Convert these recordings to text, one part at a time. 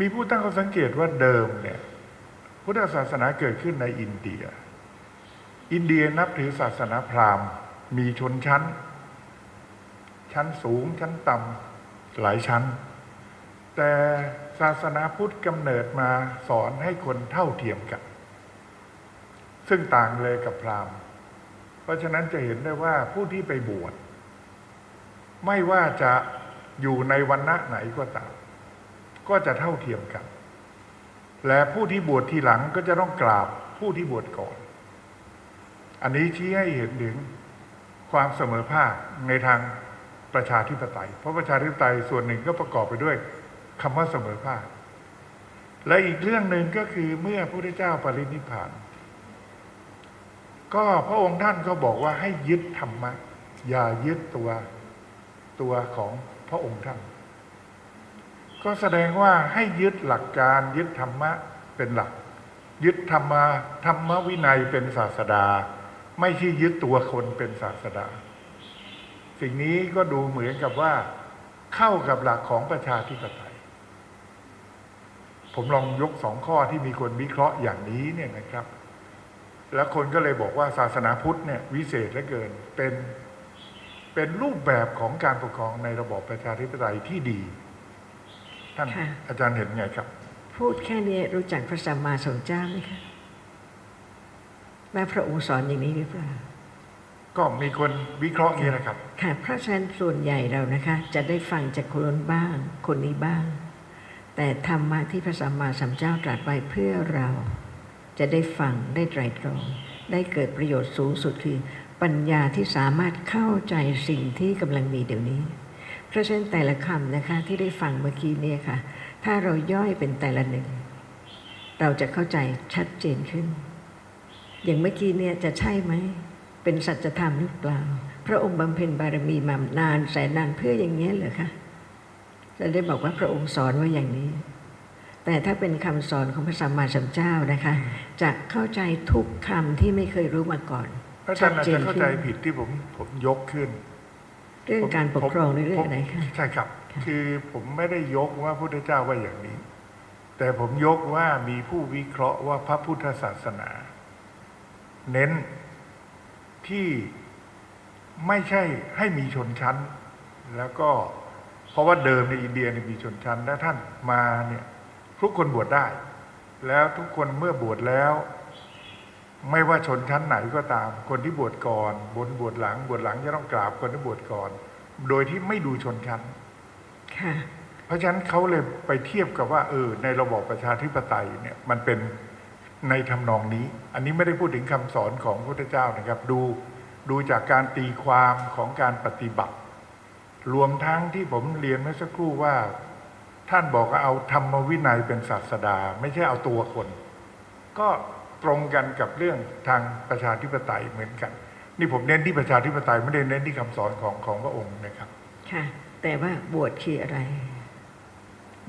มีผู้ตั้งข้อสังเกตว่าเดิมเนี่ย พุทธศาสนาเกิดขึ้นในอินเดีย อินเดียนับถือศาสนาพราหมณ์ มีชนชั้น ชั้นสูงชั้นต่ำหลายชั้น แต่ศาสนาพุทธกำเนิดมาสอนให้คนเท่าเทียมกัน ซึ่งต่างเลยกับพราหมณ์ เพราะฉะนั้นจะเห็นได้ว่าผู้ที่ไปบวชไม่ว่าจะอยู่ในวันณะไหนก็ตาม ก็จะเท่าเทียมกัน และผู้ที่บวชทีหลังก็จะต้องกราบผู้ที่บวชก่อน อันนี้ชี้ให้เห็นถึงความเสมอภาคในทางประชาธิปไตย เพราะประชาธิปไตยส่วนหนึ่งก็ประกอบไปด้วยคำว่าเสมอภาค และอีกเรื่องหนึ่งก็คือเมื่อพระพุทธเจ้าปรินิพพาน ก็พระองค์ท่านก็บอกว่าให้ยึดธรรมะ อย่ายึดตัวตัวของพระองค์ท่าน ก็แสดงว่าให้ยึดหลักการยึดธรรมะเป็นหลัก ยึดธรรมะธรรมวินัยเป็นศาสดา ไม่ใช่ยึดตัวคนเป็นศาสดา สิ่งนี้ก็ดูเหมือนกับว่า เข้ากับหลักของประชาธิปไตย ผมลองยกสองข้อที่มีคนวิเคราะห์อย่างนี้เนี่ยนะครับ แล้วคนก็เลยบอกว่าศาสนาพุทธเนี่ยวิเศษเหลือเกินเป็นเป็นรูปแบบของการปกครองในระบอบประชาธิปไตยที่ดี ท่านค่ะอาจารย์เห็นไงครับ พูดแค่นี้รู้จักพระสัมมาสัมพุทธเจ้าไหมคะว่าพระองค์สอนอย่างนี้หรือเปล่า ก็มีคนวิเคราะห์อย่างนี้นะครับ ค่ะเพราะฉะนั้นส่วนใหญ่เรานะคะ จะได้ฟังจากคนนู้นบ้าง คนนี้บ้าง แต่ธรรมะที่พระสัมมาสัมพุทธเจ้าตรัสไว้เพื่อเรา จะได้ฟังได้ไตรตรอง ได้เกิดประโยชน์สูงสุดคือปัญญาที่สามารถเข้าใจสิ่งที่กำลังมีเดี๋ยวนี้ เพราะฉะนั้นแต่ละคำนะคะที่ได้ฟังเมื่อกี้เนี่ยค่ะ ถ้าเราย่อยเป็นแต่ละหนึ่ง เราจะเข้าใจชัดเจนขึ้น อย่างเมื่อกี้เนี่ยจะใช่ไหม เป็นสัจธรรมหรือเปล่า พระองค์บำเพ็ญบารมีมานานแสนนานเพื่ออย่างนี้ยเหรอคะจะได้บอกว่าพระองค์สอนว่าอย่างนี้ แต่ถ้าเป็นคำสอนของพระสัมมาสัมพุทธเจ้านะคะ จะเข้าใจทุกคำที่ไม่เคยรู้มาก่อนอาจารย์อาจจะเข้าใจขึ้นผิดที่ผมผมยกขึ้น เรื่องการปกครองหรือเรื่องผมอะไรคะใช่ครับค่ะคือผมไม่ได้ยกว่าพระพุทธเจ้าว่าอย่างนี้ แต่ผมยกว่ามีผู้วิเคราะห์ว่าพระพุทธศาสนา เน้นที่ไม่ใช่ให้มีชนชั้น แล้วก็เพราะว่าเดิมในอินเดียเนี่ยมีชนชั้นและท่านมาเนี่ยทุกคนบวชได้ แล้วทุกคนเมื่อบวชแล้ว ไม่ว่าชนชั้นไหนก็ตาม คนที่บวชก่อนบนบวชหลัง บวชหลังจะต้องกราบคนที่บวชก่อน โดยที่ไม่ดูชนชั้นค่ะเพราะฉะนั้นเขาเลยไปเทียบกับว่าเออในระบอบประชาธิปไตยเนี่ยมันเป็นในทำนองนี้ อันนี้ไม่ได้พูดถึงคำสอนของพระพุทธเจ้านะครับ ดูดูจากการตีความของการปฏิบัติ รวมทั้งที่ผมเรียนเมื่อสักครู่ว่า ท่านบอกว่าเอาธรรมวินัยเป็นศาสดา ไม่ใช่เอาตัวคน ก็ ตรงกันกับเรื่องทางประชาธิปไตยเหมือนกัน นี่ผมเน้นที่ประชาธิปไตยไม่ได้เน้นที่คำสอนของของพระองค์นะครับ ค่ะ แต่ว่าบวชคืออะไร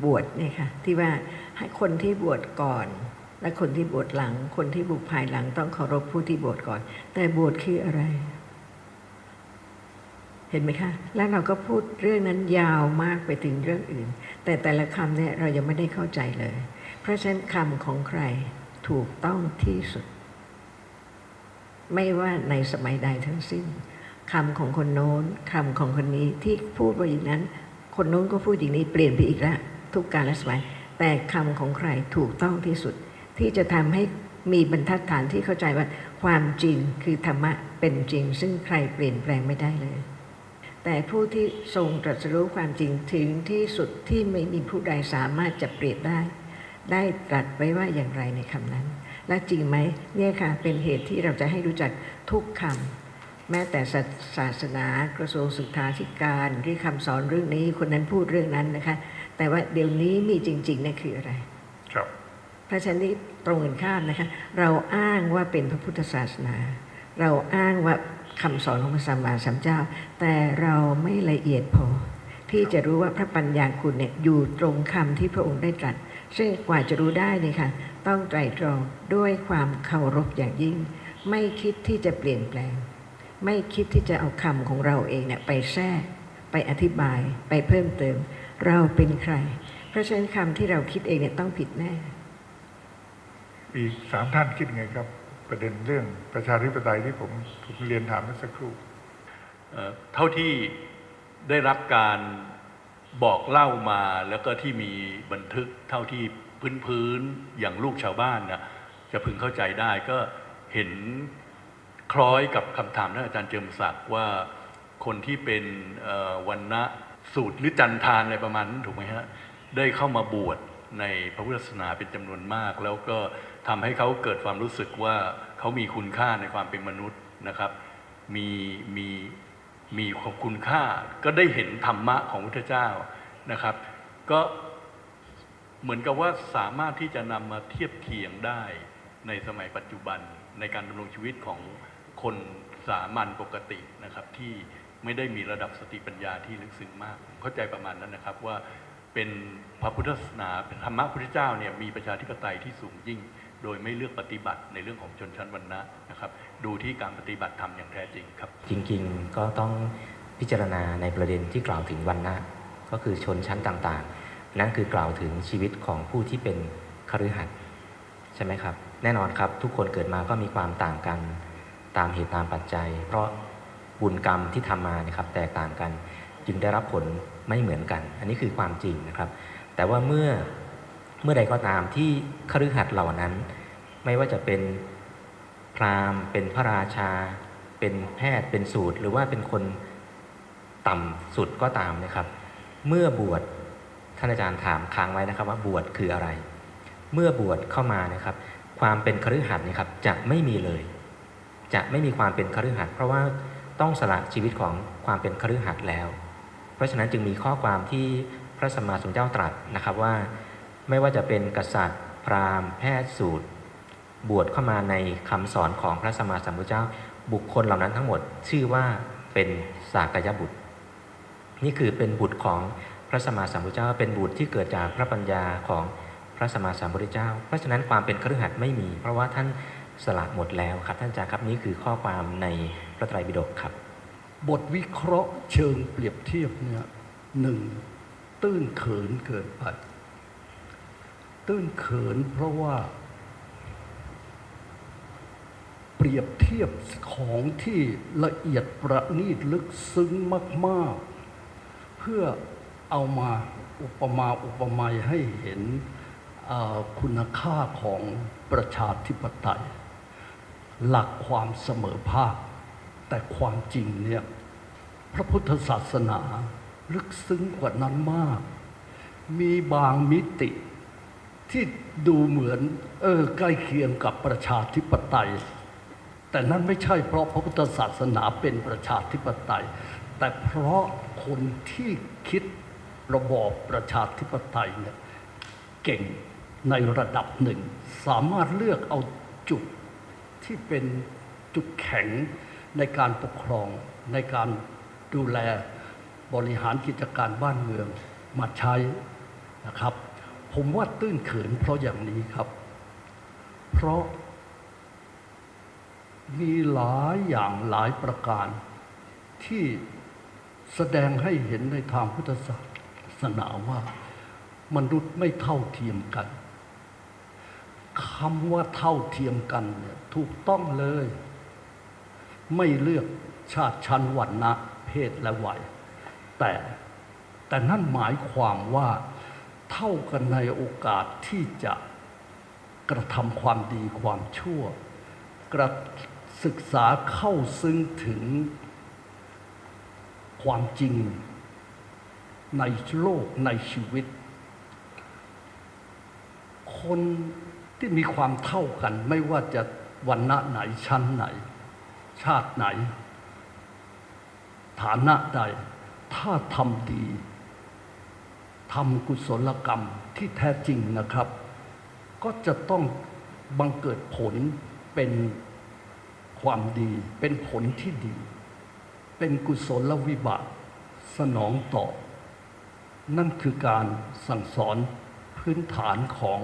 บวชเนี่ยค่ะ ที่ว่าให้คนที่บวชก่อน และคนที่บวชหลัง คนที่บุกภายหลังต้องเคารพผู้ที่บวชก่อน แต่บวชคืออะไร เห็นไหมคะ แล้วเราก็พูดเรื่องนั้นยาวมากไปถึงเรื่องอื่น แต่แต่ละคำเนี่ยเรายังไม่ได้เข้าใจเลย เพราะฉะนั้นคำของใคร ถูกต้องที่สุด ไม่ว่าในสมัยใดทั้งสิ้นคำของคนโน้นคำของคนนี้ที่พูดว่าอย่างนั้น คนโน้นก็พูดอย่างนี้เปลี่ยนไปอีกแล้วทุกการละสมัย แต่คำของใครถูกต้องที่สุด ที่จะทำให้มีบรรทัดฐานที่เข้าใจว่าความจริงคือธรรมะเป็นจริง ซึ่งใครเปลี่ยนแปลงไม่ได้เลย แต่ผู้ที่ทรงตรัสรู้ความจริงถึงที่สุดที่ไม่มีผู้ใดสามารถจะเปรียบได้ ได้ตรัสไว้ว่าอย่างไรในคำนั้น และจริงไหมเนี่ยค่ะเป็นเหตุที่เราจะให้รู้จักทุกคำแม้แต่ศาศาสนากระทรวงศึกษาธิการที่คำสอนเรื่องนี้คนนั้นพูดเรื่องนั้นนะคะ แต่ว่าเดี๋ยวนี้มีจริงๆนั่นคืออะไร ครับเพราะฉะนั้นนี่ตรงกันข้ามนะคะ เราอ้างว่าเป็นพระพุทธศาสนา เราอ้างว่าคำสอนของพระสัมมาสัมพุทธเจ้า แต่เราไม่ละเอียดพอ ที่จะรู้ว่าพระปัญญาคุณเนี่ยอยู่ตรงคำที่พระองค์ได้ตรัส ซึ่งกว่าจะรู้ได้นี่ค่ะ ต้องไตรตรองด้วยความเคารพอย่างยิ่ง ไม่คิดที่จะเปลี่ยนแปลง ไม่คิดที่จะเอาคำของเราเองเนี่ยไปแทรก ไปอธิบายไปเพิ่มเติม เราเป็นใคร เพราะฉะนั้นคำที่เราคิดเองเนี่ยต้องผิดแน่ อีกสามท่านคิดไงครับ ประเด็นเรื่องประชาธิปไตยที่ผมผมเรียนถามเมื่อสักครู่เอ่อเท่าที่ได้รับการ บอกเล่ามาแล้วก็ที่มีบันทึกเท่าที่พื้นพื้นๆอย่างลูกชาวบ้านนะจะพึงเข้าใจได้ก็เห็นคล้อยกับคำถามท่านอาจารย์เจิมศักดิ์ว่าคนที่เป็นวันนะสูตรหรือจันทานอะไรประมาณนั้นถูกไหมฮะได้เข้ามาบวชในพระพุทธศาสนาเป็นจำนวนมาก แล้วก็ทำให้เขาเกิดความรู้สึกว่าเขามีคุณค่าในความเป็นมนุษย์นะครับ มีมี มีความคุณค่า ก็ได้เห็นธรรมะของพระพุทธเจ้านะครับ ก็เหมือนกับว่าสามารถที่จะนำมาเทียบเคียงได้ในสมัยปัจจุบันในการดำรงชีวิตของคนสามัญปกตินะครับ ที่ไม่ได้มีระดับสติปัญญาที่ลึกซึ้งมากผมเข้าใจประมาณนั้นนะครับว่าเป็นพระพุทธศาสนาเป็นธรรมะพุทธเจ้าเนี่ยมีประชาธิปไตยที่สูงยิ่ง โดยไม่เลือกปฏิบัติในเรื่องของชนชั้นวรรณะนะครับ ดูที่การปฏิบัติธรรมอย่างแท้จริงครับ จริงๆก็ต้องพิจารณาในประเด็นที่กล่าวถึงวันนะก็คือชนชั้นต่างๆ นั่นคือกล่าวถึงชีวิตของผู้ที่เป็นคฤหัสถ์ใช่ไหมครับ แน่นอนครับทุกคนเกิดมาก็มีความต่างกันตามเหตุตามปัจจัย เพราะบุญกรรมที่ทำมานะครับแตกต่างกัน จึงได้รับผลไม่เหมือนกัน อันนี้คือความจริงนะครับ แต่ว่าเมื่อ เมื่อใดก็ตามที่คฤหัสถ์เหล่านั้น ไม่ว่าจะเป็นพราหมณ์ เป็นพระราชา เป็นแพทย์เป็นสูตร หรือว่าเป็นคนต่ำสุดก็ตามนะครับ เมื่อบวชท่านอาจารย์ถามค้างไว้นะครับว่าบวชคืออะไร เมื่อบวชเข้ามานะครับ ความเป็นคฤหัสถ์นะครับจะไม่มีเลย จะไม่มีความเป็นคฤหัสถ์เพราะว่าต้องสละชีวิตของความเป็นคฤหัสถ์แล้ว เพราะฉะนั้นจึงมีข้อความที่พระสัมมาสัมพุทธเจ้าตรัสนะครับว่า ไม่ว่าจะเป็นกษัตริย์ พราหมณ์ แพทย์สูตร บวชเข้ามาในคำสอนของพระสัมมาสัมพุทธเจ้า บุคคลเหล่านั้นทั้งหมดชื่อว่าเป็นสากยบุตร นี่คือเป็นบุตรของพระสัมมาสัมพุทธเจ้า เป็นบุตรที่เกิดจากพระปัญญาของพระสัมมาสัมพุทธเจ้า เพราะฉะนั้นความเป็นคฤหัสถ์ไม่มี เพราะว่าท่านสละหมดแล้วครับท่านอาจารย์ครับนี่คือข้อความในพระไตรปิฎกครับ บทวิเคราะห์เชิงเปรียบเทียบเนี่ยหนึ่งตื้นเขินเกินไป ตื้นเขินเพราะว่า เปรียบเทียบของที่ละเอียดประณีตลึกซึ้งมาก ๆ เพื่อเอามาอุปมาอุปไมยให้เห็นคุณค่าของประชาธิปไตย หลักความเสมอภาค แต่ความจริงเนี่ยพระพุทธศาสนาลึกซึ้งกว่านั้นมาก มีบางมิติ ที่ดูเหมือนเออใกล้เคียงกับประชาธิปไตย แต่นั่นไม่ใช่เพราะพระพุทธศาสนาเป็นประชาธิปไตย แต่เพราะคนที่คิดระบอบประชาธิปไตยเนี่ยเก่งในระดับหนึ่ง สามารถเลือกเอาจุดที่เป็นจุดแข็งในการปกครองในการดูแลบริหารกิจการบ้านเมืองมาใช้นะครับ ผมว่าตื้นเขินเพราะอย่างนี้ครับ เพราะมีหลายอย่างหลายประการ ที่แสดงให้เห็นในทางพุทธศาสนาว่า มนุษย์ไม่เท่าเทียมกันคำว่าเท่าเทียมกันเนี่ยถูกต้องเลย ไม่เลือกชาติชั้นวรรณะเพศและวัย แต่แต่นั่นหมายความว่า เท่ากันในโอกาสที่จะกระทำความดีความชั่ว กระศึกษาเข้าซึ้งถึงความจริงในโลกในชีวิต คนที่มีความเท่ากัน ไม่ว่าจะวันณะไหนชั้นไหน ชาติไหน ฐานะใด ถ้าทำดี ทำกุศลกรรมที่แท้จริงนะครับ ก็จะต้องบังเกิดผลเป็นความดี เป็นผลที่ดี เป็นกุศลวิบากสนองตอบ นั่นคือการสั่งสอนพื้นฐานของ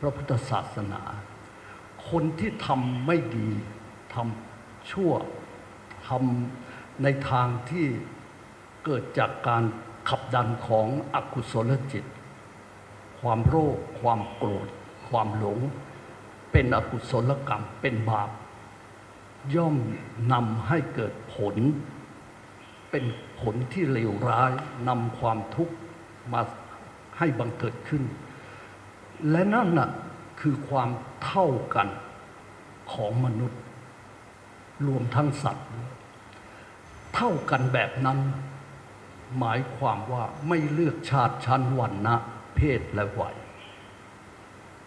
พระพุทธศาสนา คนที่ทำไม่ดีทำชั่วทำในทางที่เกิดจากการ ขับดันของอกุศลจิต ความโรค ความโกรธ ความหลง เป็นอกุศลกรรมเป็นบาป ย่อมนำให้เกิดผล เป็นผลที่เลวร้ายนำความทุกข์มาให้บังเกิดขึ้น และนั่นน่ะคือความเท่ากันของมนุษย์ รวมทั้งสัตว์ เท่ากันแบบนั้น หมายความว่าไม่เลือกชาติชั้นวรรณะเพศและวัย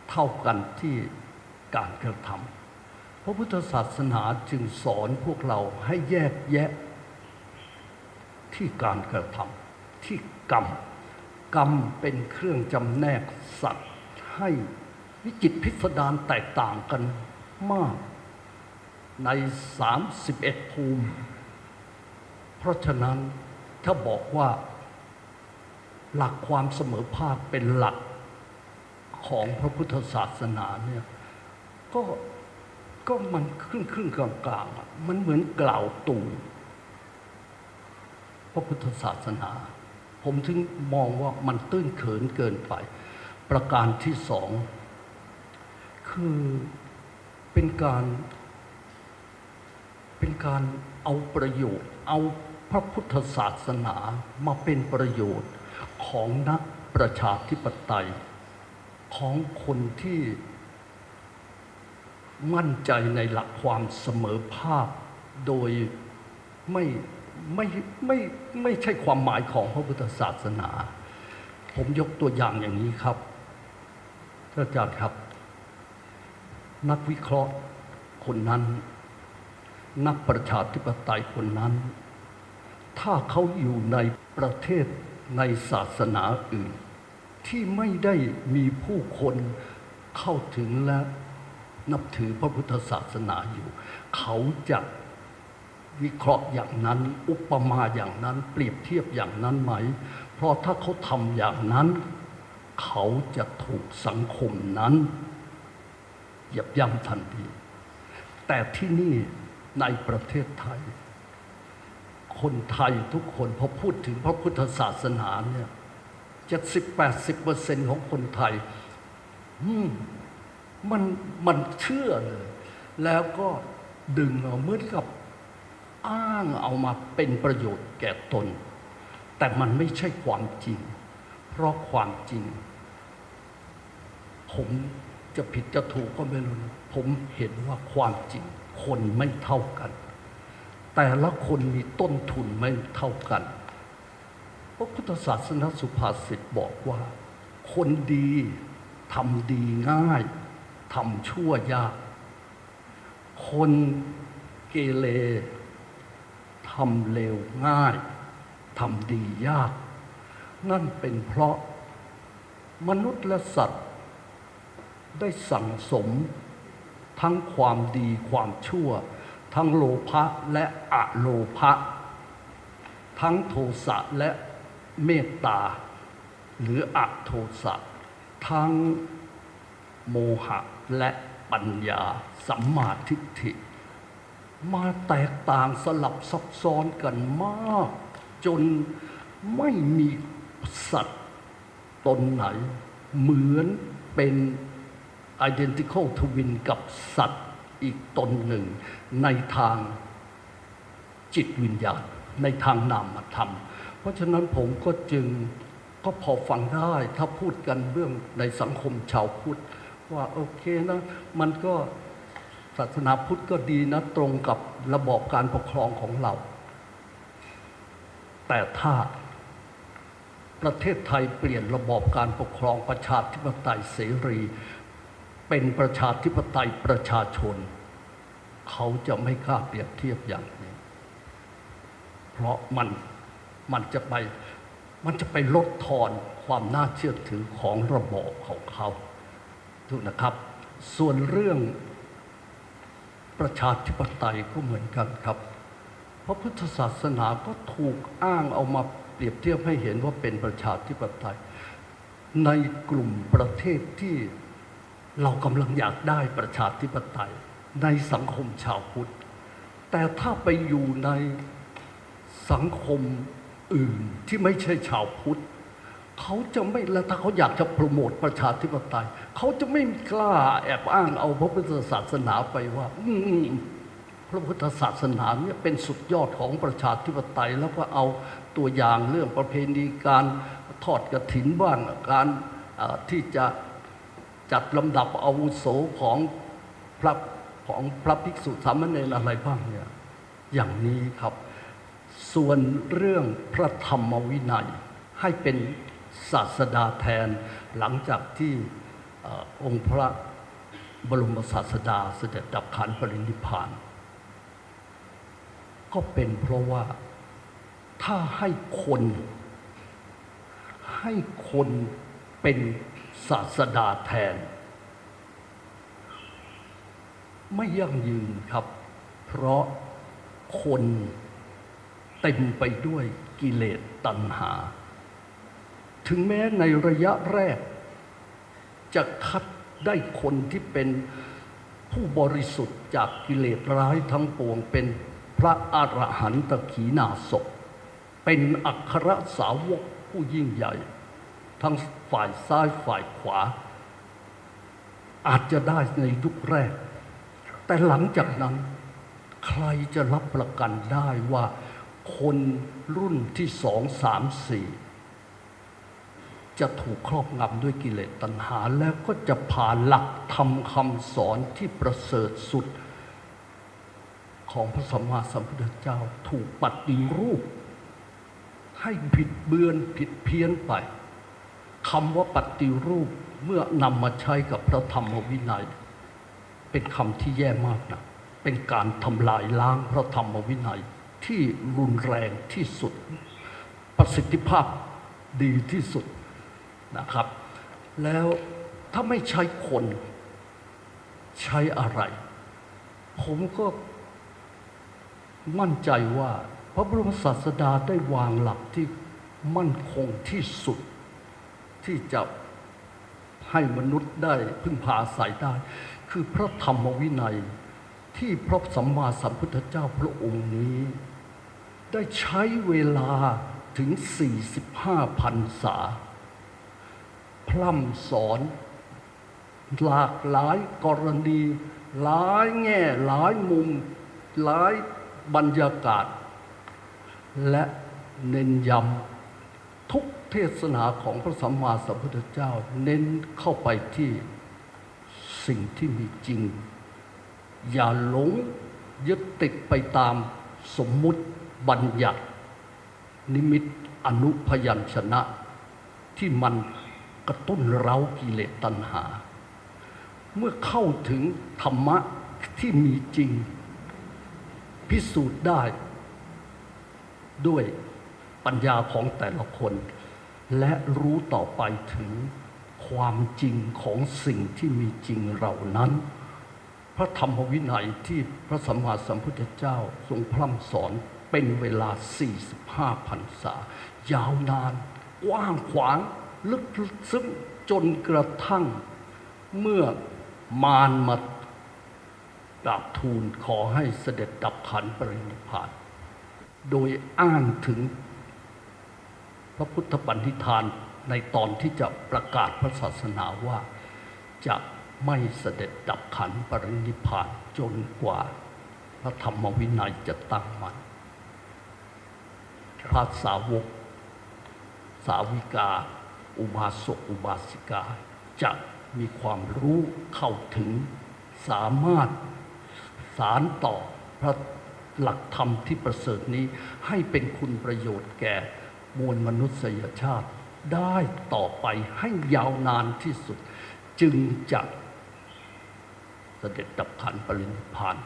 เท่ากันที่การกระทำพระพุทธศาสนาจึงสอนพวกเราให้แยกแยะ ที่การกระทำที่กรรม กรรมเป็นเครื่องจำแนกสัตว์ ให้วิจิตพิสดารแตกต่างกันมาก ใน 31 ภูมิ เพราะฉะนั้น ถ้าบอกว่าหลักความเสมอภาคเป็นหลักของพระพุทธศาสนาเนี่ยก็ก็มันครึ่งครึ่งกลางกลางๆมันเหมือนกล่าวตู่พระพุทธศาสนา ผมถึงมองว่ามันตื้นเขินเกินไป ประการที่สอง คือเป็นการ เป็นการเอาประโยชน์เอา พระพุทธศาสนามาเป็นประโยชน์ของนักประชาธิปไตย ของคนที่มั่นใจในหลักความเสมอภาคโดยไม่ไม่ไม่ไม่ใช่ความหมายของพระพุทธศาสนา ผมยกตัวอย่างอย่างนี้ครับท่านอาจารย์ครับ นักวิเคราะห์คนนั้น นักประชาธิปไตยคนนั้น ถ้าเขาอยู่ในประเทศในศาสนาอื่น ที่ไม่ได้มีผู้คนเข้าถึงและนับถือพระพุทธศาสนาอยู่ เขาจะวิเคราะห์อย่างนั้น อุปมาอย่างนั้น เปรียบเทียบอย่างนั้นไหม เพราะถ้าเขาทำอย่างนั้น เขาจะถูกสังคมนั้นเหยียบย่ำทันทีแต่ที่นี่ในประเทศไทย คนไทยทุกคนพอพูดถึงพระพุทธศาสนาเนี่ยเจ็ดสิบแปดสิบเปอร์เซ็นของคนไทยมมันมันเชื่อเลย แล้วก็ดึงเอาเหมือนกับอ้างเอามาเป็นประโยชน์แก่ตน แต่มันไม่ใช่ความจริง เพราะความจริง ผมจะผิดจะถูกก็ไม่รู้ ผมเห็นว่าความจริงคนไม่เท่ากัน แต่ละคนมีต้นทุนไม่เท่ากัน พระพุทธศาสนาสุภาษิตบอกว่า คนดีทำดีง่ายทำชั่วยาก คนเกเรทำเลวง่ายทำดียาก นั่นเป็นเพราะมนุษย์และสัตว์ ได้สั่งสมทั้งความดีความชั่ว ทั้งโลภะและอะโลภะทั้งโทสะและเมตตา หรืออะโทสะทั้งโมหะและปัญญาสัมมาทิฏฐิ มาแตกต่างสลับซับซ้อนกันมาก จนไม่มีสัตว์ตนไหน เหมือนเป็น identical twin กับสัตว์ อีกตนหนึ่ง ในทางจิตวิญญาณ ในทางนามธรรมเพราะฉะนั้นผมก็จึงก็พอฟังได้ถ้าพูดกันเรื่องในสังคมชาวพุทธว่าโอเคนะมันก็ศาสนาพุทธก็ดีนะ ตรงกับระบอบการปกครองของเรา แต่ถ้าประเทศไทยเปลี่ยนระบอบการปกครองประชาธิปไตยเสรี เป็นประชาธิปไตยประชาชน เขาจะไม่กล้าเปรียบเทียบอย่างนี้ เพราะมันมันจะไปมันจะไปลดทอนความน่าเชื่อถือของระบอบของเขาถูกนะครับ ส่วนเรื่องประชาธิปไตยก็เหมือนกันครับพระพุทธศาสนาก็ถูกอ้างเอามาเปรียบเทียบให้เห็นว่าเป็นประชาธิปไตย ในกลุ่มประเทศที่ เรากำลังอยากได้ประชาธิปไตยในสังคมชาวพุทธ แต่ถ้าไปอยู่ในสังคมอื่นที่ไม่ใช่ชาวพุทธเขาจะไม่แล้วถ้าเขาอยากจะโปรโมทประชาธิปไตย เขาจะไม่กล้าแอบอ้างเอาพระพุทธศาสนาไปว่า อืพระพุทธศาสนาเนี่ยเป็นสุดยอดของประชาธิปไตย แล้วก็เอาตัวอย่างเรื่องประเพณีการทอดกระถินบ้างการที่จะ จัดลำดับอาวุโสของพระของพระภิกษุสามเณรอะไรบ้างเนี่ยอย่างนี้ครับ ส่วนเรื่องพระธรรมวินัย ให้เป็นศาสดาแทนหลังจากที่อองค์พระบรมศาสดาเสด็จดับขันปรินิพาน ก็เป็นเพราะว่าถ้าให้คน ให้คนเป็น ศาสดาแทน ไม่ยั่งยืนครับ เพราะคนเต็มไปด้วยกิเลสตัณหา ถึงแม้ในระยะแรก จะคัดได้คนที่เป็นผู้บริสุทธิ์จากกิเลสร้ายทั้งปวงเป็นพระอรหันตขีนาศพเป็นอัครสาวกผู้ยิ่งใหญ่ ทั้งฝ่ายซ้ายฝ่ายขวา อาจจะได้ในยุคแรก แต่หลังจากนั้น ใครจะรับประกันได้ว่า คนรุ่นที่สองสามสี่จะถูกครอบงำด้วยกิเลสตัณหา แล้วก็จะผ่านหลักธรรมคำสอนที่ประเสริฐสุด ของพระสัมมาสัมพุทธเจ้าถูกปฏิรูป ให้ผิดเบือนผิดเพี้ยนไป คำว่าปฏิรูปเมื่อนำมาใช้กับพระธรรมวินัย เป็นคำที่แย่มากนะเป็นการทำลายล้างพระธรรมวินัยที่รุนแรงที่สุด ประสิทธิภาพดีที่สุดนะครับ แล้วถ้าไม่ใช้คนใช้อะไร ผมก็มั่นใจว่า พระบรมศาสดาได้วางหลักที่มั่นคงที่สุด ที่จะให้มนุษย์ได้พึ่งพาอาศัยได้ คือพระธรรมวินัยที่พระสัมมาสัมพุทธเจ้าพระองค์นี้ ได้ใช้เวลาถึง 45พันษา พร่ำสอน หลากหลายกรณี หลายแง่หลายมุม หลายบรรยากาศ และเน้นย้ำ ทุกเทศนาของพระสัมมาสัมพุทธเจ้า เน้นเข้าไปที่สิ่งที่มีจริง อย่าหลงยึดติดไปตามสมมุติบัญญัติ นิมิตอนุพยัญชนะ ที่มันกระตุ้นเร้ากิเลสตัณหา เมื่อเข้าถึงธรรมะที่มีจริง พิสูจน์ได้ด้วย ปัญญาของแต่ละคน และรู้ต่อไปถึงความจริงของสิ่งที่มีจริงเหล่านั้น พระธรรมวินัยที่พระสัมมาสัมพุทธเจ้าทรงพร่ำสอนเป็นเวลา 45พรรษายาวนาน กว้างขวาง ลึกซึ้งจนกระทั่งเมื่อมารมากราบทูลขอให้เสด็จดับขันปรินิพพาน โดยอ้างถึง พระพุทธบัญญิธานในตอนที่จะประกาศพระศาสนาว่าจะไม่เสด็จดับขันปรินิพพานจนกว่า พระธรรมวินัยจะตั้งมันพระสาวก สาวิกา อุบาสกอุบาสิกา จะมีความรู้เข้าถึงสามารถสารต่อพระหลักธรรมที่ประเสริฐนี้ให้เป็นคุณประโยชน์แก่ มวลมนุษยชาติได้ต่อไปให้ยาวนานที่สุด จึงจะเสด็จดับขันปรินิพพาน